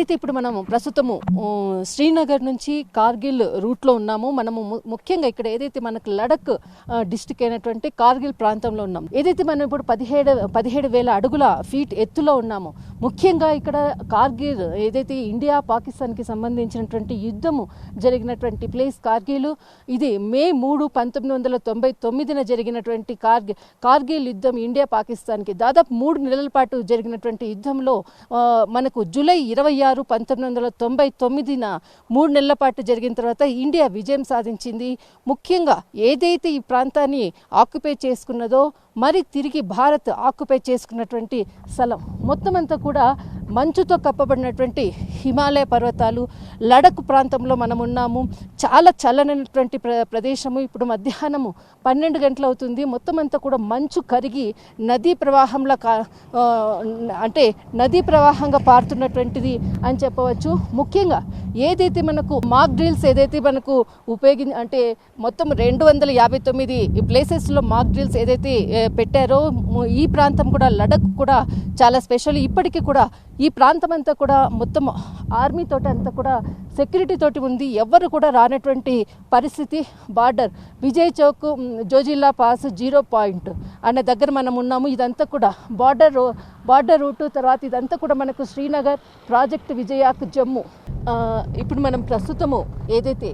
అయితే ఇప్పుడు మనము ప్రస్తుతము శ్రీనగర్ నుంచి కార్గిల్ రూట్లో ఉన్నాము మనము ముఖ్యంగా ఇక్కడ ఏదైతే మనకు లడక్ డిస్టిక్ అయినటువంటి కార్గిల్ ప్రాంతంలో ఉన్నాము. ఏదైతే మనం ఇప్పుడు పదిహేడు పదిహేడు వేల అడుగుల ఫీట్ ఎత్తులో ఉన్నాము ముఖ్యంగా ఇక్కడ కార్గిల్ ఏదైతే ఇండియా పాకిస్తాన్కి సంబంధించినటువంటి యుద్ధము జరిగినటువంటి ప్లేస్ కార్గిల్ ఇది మే మూడు పంతొమ్మిది వందల తొంభై తొమ్మిదిన జరిగినటువంటి కార్గిల్ కార్గిల్ యుద్ధం ఇండియా పాకిస్తాన్కి. దాదాపు మూడు నెలల పాటు జరిగినటువంటి యుద్ధంలో మనకు జూలై ఇరవై ఆరు పంతొమ్మిది వందల తొంభై తొమ్మిదిన మూడు నెలల పాటు జరిగిన తర్వాత ఇండియా విజయం సాధించింది. ముఖ్యంగా ఏదైతే ఈ ప్రాంతాన్ని ఆక్యుపై చేసుకున్నదో మరి తిరిగి భారత్ ఆక్యుపై చేసుకున్నటువంటి స్థలం. మొత్తం అంతా కూడా మంచుతో కప్పబడినటువంటి హిమాలయ పర్వతాలు లడక్ ప్రాంతంలో మనం ఉన్నాము చాలా చల్లనైనటువంటి ప్ర ప్రదేశము. ఇప్పుడు మధ్యాహ్నము పన్నెండు గంటలు అవుతుంది. మొత్తం అంతా కూడా మంచు కరిగి నదీ ప్రవాహంలో కా అంటే నదీ ప్రవాహంగా పారుతున్నటువంటిది అని చెప్పవచ్చు. ముఖ్యంగా ఏదైతే మనకు మాక్ డ్రిల్స్ ఏదైతే మనకు ఉపయోగి అంటే మొత్తం రెండు వందల యాభై తొమ్మిది ప్లేసెస్లో మాక్ డ్రిల్స్ ఏదైతే పెట్టారో ఈ ప్రాంతం కూడా లడక్ కూడా చాలా స్పెషల్. ఇప్పటికీ కూడా ఈ ఈ ప్రాంతం అంతా కూడా మొత్తం ఆర్మీ తోటి అంతా కూడా సెక్యూరిటీ తోటి ఉంది. ఎవ్వరు కూడా రానటువంటి పరిస్థితి. Border Vijay Chowk Zojila pass zero point అనే దగ్గర మనం ఉన్నాము. ఇదంతా కూడా బార్డర్ బార్డర్ రూటు తర్వాత ఇదంతా కూడా మనకు శ్రీనగర్ ప్రాజెక్ట్ విజయాక్ జమ్ము. ఇప్పుడు మనం ప్రస్తుతము ఏదైతే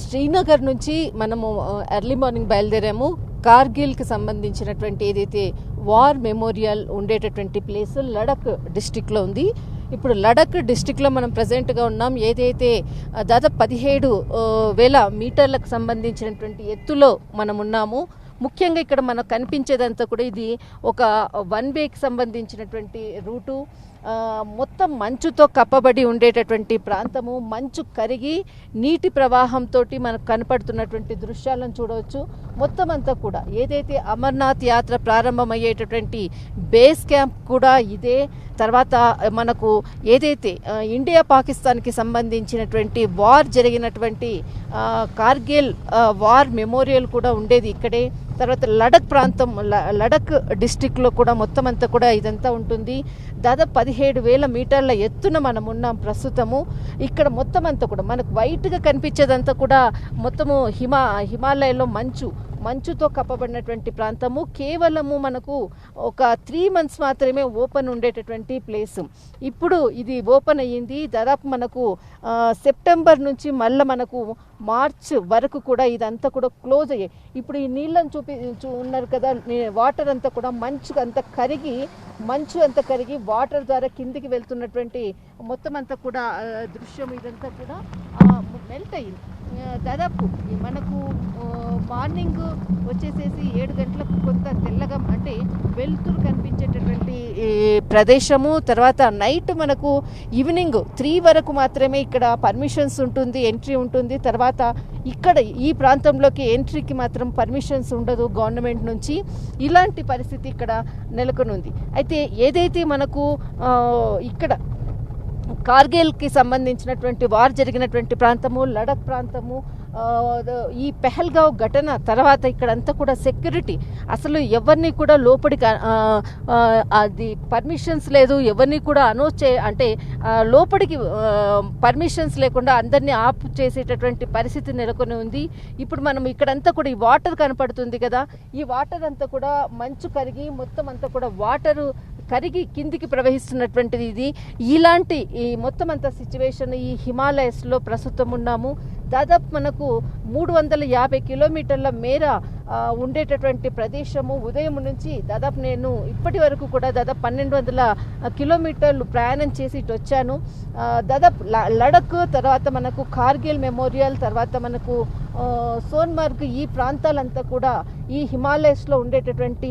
శ్రీనగర్ నుంచి మనము ఎర్లీ మార్నింగ్ బయలుదేరాము. కార్గిల్కి సంబంధించినటువంటి ఏదైతే వార్ మెమోరియల్ ఉండేటటువంటి ప్లేస్ లడక్ డిస్టిక్లో ఉంది. ఇప్పుడు లడక్ డిస్టిక్లో మనం ప్రజెంట్గా ఉన్నాం. ఏదైతే దాదాపు పదిహేడు వేల మీటర్లకు సంబంధించినటువంటి ఎత్తులో మనం ఉన్నాము. ముఖ్యంగా ఇక్కడ మనకు కనిపించేదంతా కూడా ఇది ఒక వన్ వేకి సంబంధించినటువంటి రూటు. మొత్తం మంచుతో కప్పబడి ఉండేటటువంటి ప్రాంతము. మంచు కరిగి నీటి ప్రవాహంతో మనకు కనపడుతున్నటువంటి దృశ్యాలను చూడవచ్చు. మొత్తం అంతా కూడా ఏదైతే అమర్నాథ్ యాత్ర ప్రారంభమయ్యేటటువంటి బేస్ క్యాంప్ కూడా ఇదే. తర్వాత మనకు ఏదైతే ఇండియా పాకిస్తాన్కి సంబంధించినటువంటి వార్ జరిగినటువంటి కార్గిల్ వార్ మెమోరియల్ కూడా ఉండేది ఇక్కడే. తర్వాత లడక్ ప్రాంతం ల- లడక్ డిస్టిక్లో కూడా మొత్తం అంతా కూడా ఇదంతా ఉంటుంది. దాదాపు పదిహేడు వేల మీటర్ల ఎత్తున మనం ఉన్నాం ప్రస్తుతము. ఇక్కడ మొత్తం అంతా కూడా మనకు వైట్గా కనిపించేదంతా కూడా మొత్తము హిమా హిమాలయంలో మంచు. మంచుతో కప్పబడినటువంటి ప్రాంతము. కేవలము మనకు ఒక త్రీ మంత్స్ మాత్రమే ఓపెన్ ఉండేటటువంటి ప్లేస్ ఇప్పుడు ఇది ఓపెన్ అయ్యింది. దాదాపు మనకు సెప్టెంబర్ నుంచి మళ్ళీ మనకు మార్చ్ వరకు కూడా ఇదంతా కూడా క్లోజ్ అయ్యాయి. ఇప్పుడు ఈ నీళ్ళని చూపి ఉన్నారు కదా వాటర్ అంతా కూడా మంచు అంతా కరిగి మంచు అంతా కరిగి వాటర్ ద్వారా కిందికి వెళ్తున్నటువంటి మొత్తం అంతా కూడా దృశ్యం ఇదంతా కూడా మెల్ట్ అయ్యింది దాదాపు మనకు మార్నింగ్ వచ్చేసేసి ఏడు గంటలకు కొంత తెల్లగా అంటే వెలుతురు కనిపించేటటువంటి ప్రదేశము తర్వాత నైట్ మనకు ఈవినింగ్ త్రీ వరకు మాత్రమే ఇక్కడ పర్మిషన్స్ ఉంటుంది ఎంట్రీ ఉంటుంది. తర్వాత ఇక్కడ ఈ ప్రాంతంలోకి ఎంట్రీకి మాత్రం పర్మిషన్స్ ఉండదు గవర్నమెంట్ నుంచి. ఇలాంటి పరిస్థితి ఇక్కడ నెలకొని ఉంది అయితే ఏదైతే మనకు ఇక్కడ కార్గిల్కి సంబంధించినటువంటి వార్ జరిగినటువంటి ప్రాంతము లడక్ ప్రాంతము ఈ పెహల్గావ్ ఘటన తర్వాత ఇక్కడంతా కూడా సెక్యూరిటీ. అసలు ఎవరిని కూడా లోపలికి అది పర్మిషన్స్ లేదు ఎవరిని కూడా అనౌన్స్ చే అంటే లోపలికి పర్మిషన్స్ లేకుండా అందరినీ ఆప్ చేసేటటువంటి పరిస్థితి నెలకొని ఉంది. ఇప్పుడు మనం ఇక్కడంతా కూడా ఈ వాటర్ కనపడుతుంది కదా ఈ వాటర్ అంతా కూడా మంచు కరిగి మొత్తం అంతా కూడా వాటరు కరిగి కిందికి ప్రవహిస్తున్నటువంటిది ఇది. ఇలాంటి ఈ మొత్తం అంత సిచ్యువేషన్ ఈ హిమాలయస్లో ప్రస్తుతం ఉన్నాము. దాదాపు మనకు మూడు వందల యాభై కిలోమీటర్ల మేర ఉండేటటువంటి ప్రదేశము. ఉదయం నుంచి దాదాపు నేను ఇప్పటి వరకు కూడా దాదాపు పన్నెండు వందల కిలోమీటర్లు ప్రయాణం చేసి ఇటు వచ్చాను. దాదాపు లడక్ తర్వాత మనకు కార్గిల్ మెమోరియల్ తర్వాత మనకు సోన్మార్గ్ ఈ ప్రాంతాలంతా కూడా ఈ హిమాలయస్లో ఉండేటటువంటి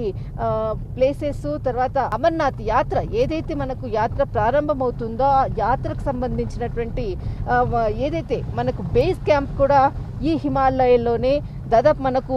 ప్లేసెస్ తర్వాత అమర్నాథ్ యాత్ర ఏదైతే మనకు యాత్ర ప్రారంభమవుతుందో ఆ యాత్రకు సంబంధించినటువంటి ఏదైతే మనకు బేస్ క్యాంప్ కూడా ఈ హిమాలయలోనే దాదాపు మనకు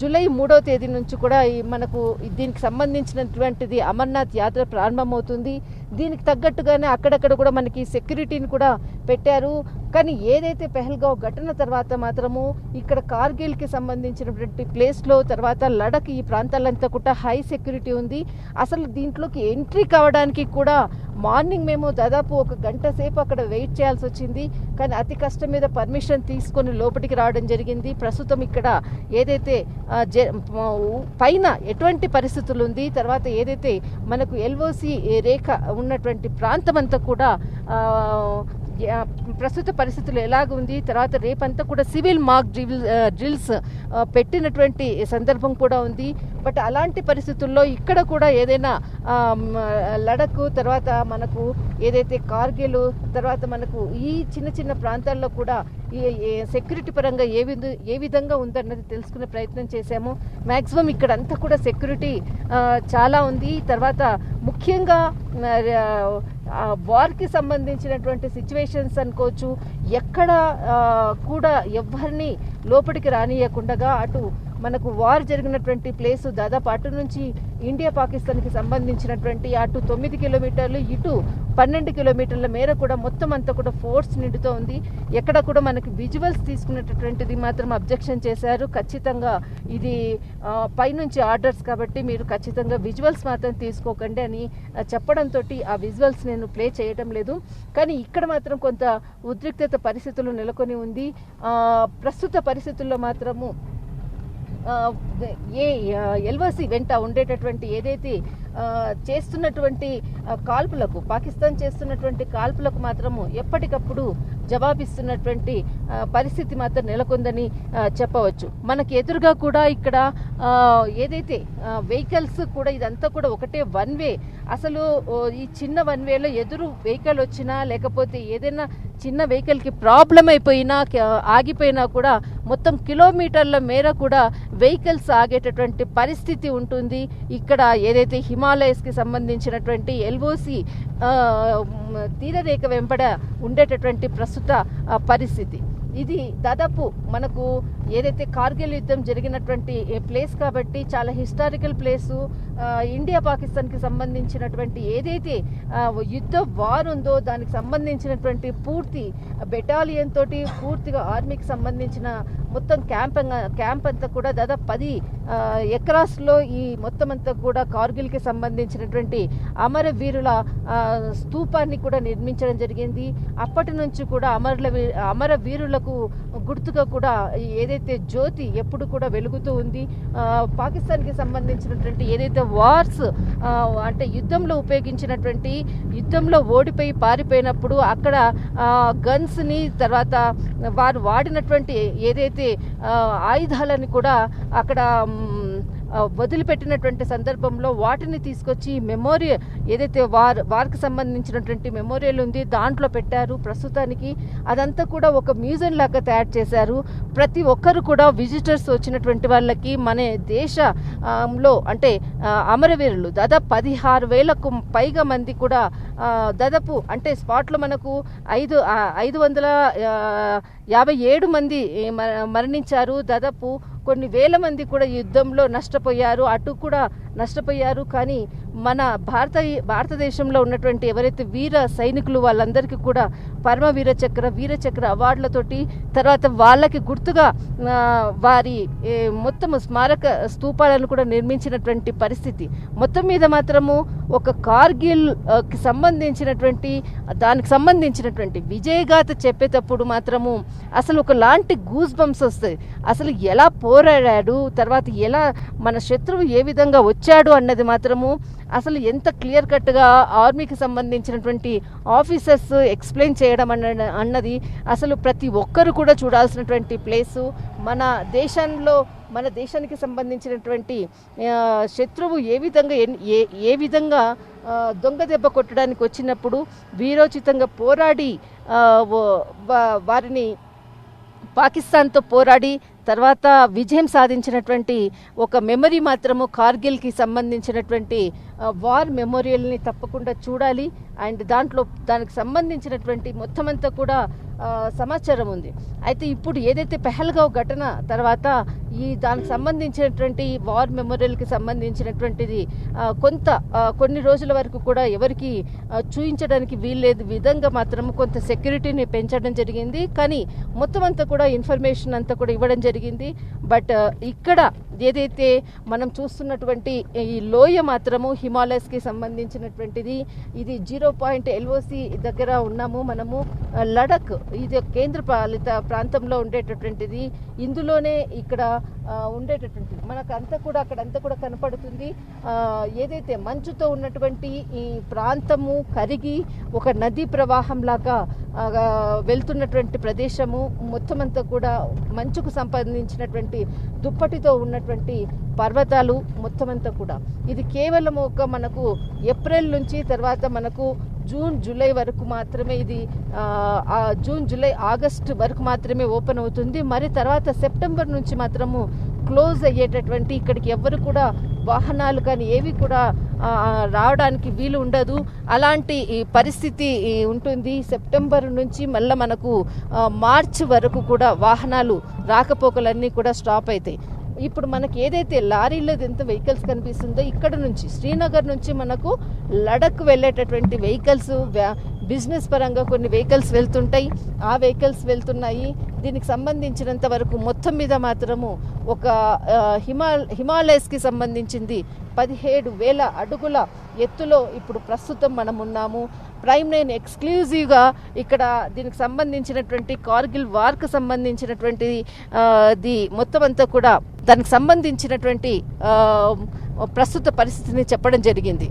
జూలై మూడో తేదీ నుంచి కూడా ఈ మనకు దీనికి సంబంధించినటువంటిది అమర్నాథ్ యాత్ర ప్రారంభమవుతుంది. దీనికి తగ్గట్టుగానే అక్కడక్కడ కూడా మనకి సెక్యూరిటీని కూడా పెట్టారు. కానీ ఏదైతే పెహల్గావ్ ఘటన తర్వాత మాత్రము ఇక్కడ కార్గిల్కి సంబంధించినటువంటి ప్లేస్లో తర్వాత లడక్ ఈ ప్రాంతాలంతా కూడా హై సెక్యూరిటీ ఉంది. అసలు దీంట్లోకి ఎంట్రీ కావడానికి కూడా మార్నింగ్ మేము దాదాపు ఒక గంట సేపు అక్కడ వెయిట్ చేయాల్సి వచ్చింది. కానీ అతి కష్టం మీద పర్మిషన్ తీసుకొని లోపలికి రావడం జరిగింది. ప్రస్తుతం ఇక్కడ ఏదైతే జ- పైన ఎటువంటి పరిస్థితులు ఉంది తర్వాత ఏదైతే మనకు ఎల్ఓసి రేఖ ఉన్నటువంటి ప్రాంతం అంతా కూడా ప్రస్తుత పరిస్థితులు ఎలాగుంది తర్వాత రేపంతా కూడా సివిల్ మార్క్ డ్రిల్ డ్రిల్స్ పెట్టినటువంటి సందర్భం కూడా ఉంది. బట్ అలాంటి పరిస్థితుల్లో ఇక్కడ కూడా ఏదైనా ఆ, లడక్ తర్వాత మనకు ఏదైతే కార్గిల్ తర్వాత మనకు ఈ చిన్న చిన్న ప్రాంతాల్లో కూడా సెక్యూరిటీ పరంగా ఏ విధ ఏ విధంగా ఉందన్నది తెలుసుకునే ప్రయత్నం చేశాము. మ్యాక్సిమం ఇక్కడంతా కూడా సెక్యూరిటీ చాలా ఉంది. తర్వాత ముఖ్యంగా వార్కి సంబంధించినటువంటి సిచ్యువేషన్స్ అనుకోవచ్చు. ఎక్కడ కూడా ఎవరిని లోపలికి రానియకుండా అటు మనకు వార్ జరిగినటువంటి ప్లేస్ దాదాపు అటు నుంచి ఇండియా పాకిస్తాన్కి సంబంధించినటువంటి అటు తొమ్మిది కిలోమీటర్లు ఇటు పన్నెండు కిలోమీటర్ల మేర కూడా మొత్తం అంతా కూడా ఫోర్స్ నిండుతూ ఉంది. ఎక్కడ కూడా మనకి విజువల్స్ తీసుకునేటటువంటిది మాత్రం అబ్జెక్షన్ చేశారు. ఖచ్చితంగా ఇది పైనుంచి ఆర్డర్స్ కాబట్టి మీరు ఖచ్చితంగా విజువల్స్ మాత్రం తీసుకోకండి అని చెప్పడంతో ఆ విజువల్స్ నేను ప్లే చేయటం లేదు. కానీ ఇక్కడ మాత్రం కొంత ఉద్రిక్తత పరిస్థితులు నెలకొని ఉంది. ప్రస్తుత పరిస్థితుల్లో మాత్రము ఏ ఎల్వసి వెంట ఉండేటటువంటి ఏదైతే చేస్తున్నటువంటి కాల్పులకు పాకిస్తాన్ చేస్తున్నటువంటి కాల్పులకు మాత్రము ఎప్పటికప్పుడు జవాబిస్తున్నటువంటి పరిస్థితి మాత్రం నెలకొందని చెప్పవచ్చు. మనకి ఎదురుగా కూడా ఇక్కడ ఏదైతే వెహికల్స్ కూడా ఇదంతా కూడా ఒకటే వన్ వే. అసలు ఈ చిన్న వన్ వేలో ఎదురు వెహికల్ వచ్చినా లేకపోతే ఏదైనా చిన్న వెహికల్కి ప్రాబ్లం అయిపోయినా ఆగిపోయినా కూడా మొత్తం కిలోమీటర్ల మేర కూడా వెహికల్స్ ఆగేటటువంటి పరిస్థితి ఉంటుంది. ఇక్కడ ఏదైతే హిమాలయస్కి సంబంధించినటువంటి ఎల్ఓసి తీరరేఖ వెంబడ ఉండేటటువంటి ప్రస్తుత పరిస్థితి. ఇది దాదాపు మనకు ఏదైతే కార్గిల్ యుద్ధం జరిగినటువంటి ప్లేస్ కాబట్టి చాలా హిస్టారికల్ ప్లేసు ఇండియా పాకిస్తాన్కి సంబంధించినటువంటి ఏదైతే యుద్ధ వార్ ఉందో దానికి సంబంధించినటువంటి పూర్తి బెటాలియన్ తోటి పూర్తిగా ఆర్మీకి సంబంధించిన మొత్తం క్యాంప్ క్యాంప్ అంతా కూడా దాదాపు పది ఎకరాస్లో ఈ మొత్తం అంతా కూడా కార్గిల్కి సంబంధించినటువంటి అమరవీరుల ఆ, స్తూపాన్ని కూడా నిర్మించడం జరిగింది. అప్పటి నుంచి కూడా అమరుల వీ- అమర వీరులకు గుర్తుగా కూడా ఏదైతే జ్యోతి ఎప్పుడు కూడా వెలుగుతూ ఉంది. పాకిస్తాన్కి సంబంధించినటువంటి ఏదైతే వార్స్ అంటే యుద్ధంలో ఉపయోగించినటువంటి యుద్ధంలో ఓడిపోయి పారిపోయినప్పుడు అక్కడ గన్స్ని తర్వాత వారు వాడినటువంటి ఏదైతే ఆయుధాలని కూడా అక్కడ వదిలిపెట్టినటువంటి సందర్భంలో వాటిని తీసుకొచ్చి మెమోరియల్ ఏదైతే వార్ వార్కి సంబంధించినటువంటి మెమోరియల్ ఉంది దాంట్లో పెట్టారు. ప్రస్తుతానికి అదంతా కూడా ఒక మ్యూజియం లాగా తయారు చేశారు. ప్రతి ఒక్కరు కూడా విజిటర్స్ వచ్చినటువంటి వాళ్ళకి మన దేశంలో అంటే అమరవీరులు దాదాపు పదిహారు వేలకు పైగా మంది కూడా దాదాపు అంటే స్పాట్లో మనకు ఐదు ఐదు వందల యాభై ఏడు మంది మరణించారు. దాదాపు కొన్ని వేల మంది కూడా యుద్ధంలో నష్టపోయారు అటు కూడా నష్టపోయారు. కానీ మన భారత భారతదేశంలో ఉన్నటువంటి ఎవరైతే వీర సైనికులు వాళ్ళందరికీ కూడా పరమ వీరచక్ర వీరచక్ర అవార్డులతోటి తర్వాత వాళ్ళకి గుర్తుగా వారి మొత్తం స్మారక స్తూపాలను కూడా నిర్మించినటువంటి పరిస్థితి. మొత్తం మీద మాత్రము ఒక కార్గిల్కి సంబంధించినటువంటి దానికి సంబంధించినటువంటి విజయగాథ చెప్పేటప్పుడు మాత్రము అసలు ఒకలాంటి గూస్ బంప్స్ వస్తాయి. అసలు ఎలా పోరాడాడు తర్వాత ఎలా మన శత్రువు ఏ విధంగా వచ్చాడు అన్నది మాత్రము అసలు ఎంత క్లియర్ కట్గా ఆర్మీకి సంబంధించినటువంటి ఆఫీసర్స్ ఎక్స్ప్లెయిన్ చేయడం అన్న అన్నది అసలు ప్రతి ఒక్కరు కూడా చూడాల్సినటువంటి ప్లేసు. మన దేశంలో మన దేశానికి సంబంధించినటువంటి శత్రువు ఏ విధంగా ఏ ఏ విధంగా దొంగ దెబ్బ కొట్టడానికి వచ్చినప్పుడు వీరోచితంగా పోరాడి వారిని పాకిస్తాన్తో పోరాడి తర్వాత విజయం సాధించినటువంటి ఒక మెమరీ మాత్రము కార్గిల్కి సంబంధించినటువంటి వార్ మెమోరియల్ని తప్పకుండా చూడాలి. అండ్ దాంట్లో దానికి సంబంధించినటువంటి మొత్తం అంతా కూడా సమాచారం ఉంది. అయితే ఇప్పుడు ఏదైతే పెహల్గావ్ ఘటన తర్వాత ఈ దానికి సంబంధించినటువంటి వార్ మెమోరియల్కి సంబంధించినటువంటిది కొంత కొన్ని రోజుల వరకు కూడా ఎవరికి చూయించడానికి వీల్లేదు విధంగా మాత్రం కొంత సెక్యూరిటీని పెంచడం జరిగింది. కానీ మొత్తం అంతా కూడా ఇన్ఫర్మేషన్ అంతా కూడా ఇవ్వడం జరిగింది. బట్ ఇక్కడ ఏదైతే మనం చూస్తున్నటువంటి ఈ లోయ మాత్రము హిమాలయస్కి సంబంధించినటువంటిది ఇది జీరో పాయింట్ ఎల్ఓసి దగ్గర ఉన్నాము. మనము లడక్ ఇది కేంద్ర పాలిత ప్రాంతంలో ఉండేటటువంటిది. ఇందులోనే ఇక్కడ ఉండేటటువంటిది. మనకు అంతా కూడా అక్కడంతా కూడా కనపడుతుంది. ఏదైతే మంచుతో ఉన్నటువంటి ఈ ప్రాంతము కరిగి ఒక నదీ ప్రవాహం లాగా వెళ్తున్నటువంటి ప్రదేశము మొత్తం అంతా కూడా మంచుకు సంబంధించినటువంటి దుప్పటితో ఉన్నటువంటి పర్వతాలు మొత్తం అంతా కూడా. ఇది కేవలం ఒక మనకు ఏప్రిల్ నుంచి తర్వాత మనకు జూన్ జూలై వరకు మాత్రమే ఇది జూన్ జూలై ఆగస్ట్ వరకు మాత్రమే ఓపెన్ అవుతుంది. మరి తర్వాత సెప్టెంబర్ నుంచి మాత్రము క్లోజ్ అయ్యేటటువంటి ఇక్కడికి ఎవ్వరు కూడా వాహనాలు కానీ ఏవి కూడా రావడానికి వీలు ఉండదు. అలాంటి ఈ పరిస్థితి ఉంటుంది. సెప్టెంబర్ నుంచి మళ్ళీ మనకు మార్చ్ వరకు కూడా వాహనాలు రాకపోకలన్నీ కూడా స్టాప్ అవుతాయి ఇప్పుడు మనకి ఏదైతే లారీలో ఎంత వెహికల్స్ కనిపిస్తుందో ఇక్కడ నుంచి శ్రీనగర్ నుంచి మనకు లడక్ వెళ్ళేటటువంటి వెహికల్స్ బిజినెస్ పరంగా కొన్ని వెహికల్స్ వెళ్తుంటాయి. ఆ వెహికల్స్ వెళ్తున్నాయి. దీనికి సంబంధించినంత వరకు మొత్తం మీద మాత్రము ఒక ఆ, హిమాల్ హిమాలయస్కి సంబంధించింది పదిహేడు వేల అడుగుల ఎత్తులో ఇప్పుడు ప్రస్తుతం మనం ఉన్నాము ప్రైమ్ నైన్ ఎక్స్క్లూజివ్గా ఇక్కడ దీనికి సంబంధించినటువంటి కార్గిల్ వార్కు సంబంధించినటువంటి ది మొత్తం అంతా కూడా దానికి సంబంధించినటువంటి ప్రస్తుత పరిస్థితిని చెప్పడం జరిగింది.